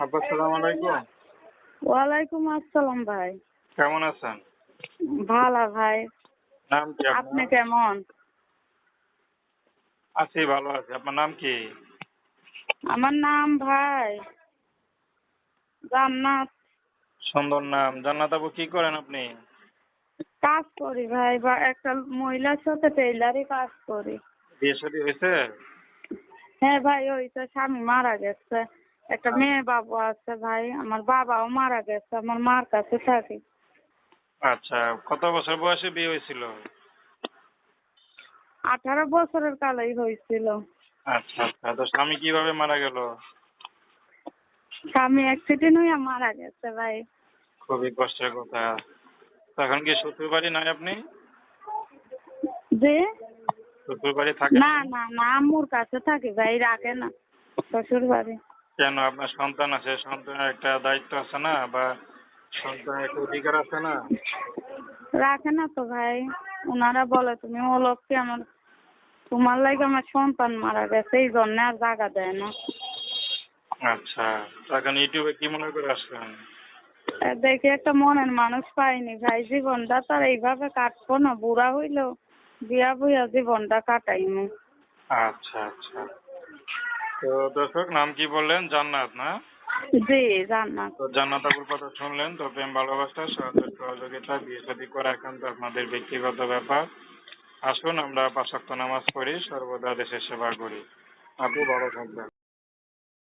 সালাম আলাইকুম। ওয়ালাইকুম আসসালাম ভাই। কেমন আছেন? ভালো ভাই। নাম কি আপনি কেমন? আছি ভালো আছি। আপনার নাম কি? আমার নাম ভাই। জান্নাত। সুন্দর নাম। জান্নাত আপু কি করেন আপনি? কাজ করি ভাই বা একটা মহিলার সাথে টেইলারই কাজ করি। বিয়ে শাদী হয়েছে? হ্যাঁ ভাই ওই তো স্বামী মারা গেছে। একটা মেয়ে বাবু আছে ভাই আমার বাবাও মারা গেছে আমার মার কাছে থাকি। আচ্ছা কত বছর বয়সে বিয়ে হয়েছিল? আঠারো বছরের কালেই হয়েছিল। আচ্ছা আচ্ছা তো স্বামী কীভাবে মারা গেল? স্বামী অ্যাক্সিডেন্ট হয়ে মারা গেছে ভাই। খুবই কষ্টের কথা। এখন কি শ্বশুর বাড়ি নাই আপনি? যে? শ্বশুর বাড়ি থাকেন? না না না আম্মুর কাছে থাকি ভাই রাখে না শ্বশুর বাড়ি কেন আপনার সন্তান আছে সন্তানের একটা দায়িত্ব আছে না বা সন্তানের একটা অধিকার আছে না? রাখে না তো ভাই। ওনারা বলে তুমি ও লোককে আমার তোমার লাগে আমার সন্তান মারা গেছে এই জন্য আর জায়গা দেয় না। আচ্ছা এখন ইউটিউবে কি মনে করে আসলেন দেখে একটা মনের মানুষ পাইনি ভাই। জীবনটা তার এইভাবে কাটবো না বুড়া হইলেও বিয়া বুয়া জীবনটা কাটাইমু। আচ্ছা আচ্ছা। তো দর্শক নাম কি বললেন? জান্নাত না? জি জান্নাত। তো জান্নাত আপুর কথা শুনলেন তো প্রেম ভালোবাসা সাহায্য সহযোগিতা বিয়ে শাদী করা তো আপনাদের ব্যক্তিগত ব্যাপার। আসুন আমরা পাঁচ নামাজ পড়ি সর্বদা দেশের সেবা করি। আপু ভালো থাকবেন।